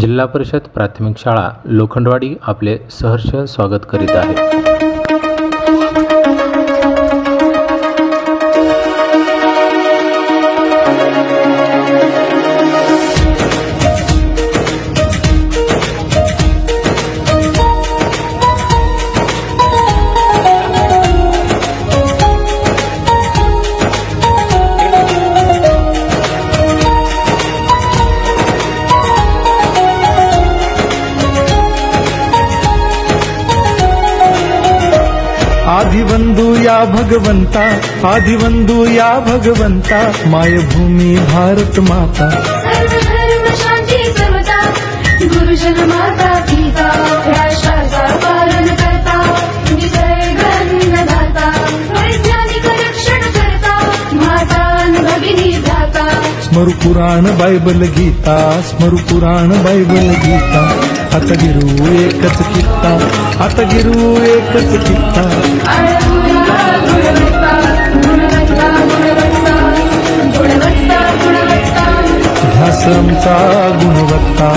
जिल्हा परिषद प्राथमिक शाळा लोखंडवाडी आपले सहर्ष स्वागत करीत आहे. आदिवंदू या भगवंता आदिवंदू या भगवंता मायभूमी भारत माता। स्मरु पुराण बायबल गीता स्मरु पुराण बायबल गीता आता गिरू एकच कित्ता आता गिरू एकच कित्ता आळमुळा गुणवत्ता गुणवत्ता ध्यास आमचा गुणवत्ता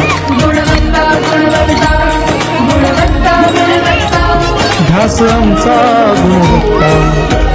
ध्यास आमचा गुणवत्ता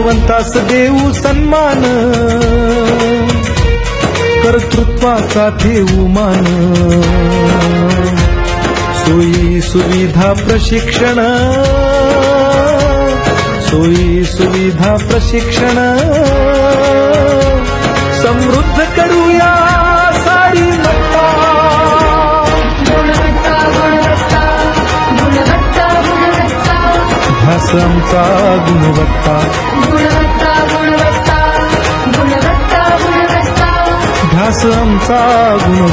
गुणवंतास देऊ सन्मान. कर्तृत्वाचा ठेवू मान. सोयी सुविधा प्रशिक्षण. सोयी सुविधा प्रशिक्षण. ध्यास आमचा गुणवत्ता. गुणवत्ता गुणवत्ता गुणवत्ता गुणवत्ता. आमचा गुणवत्ता.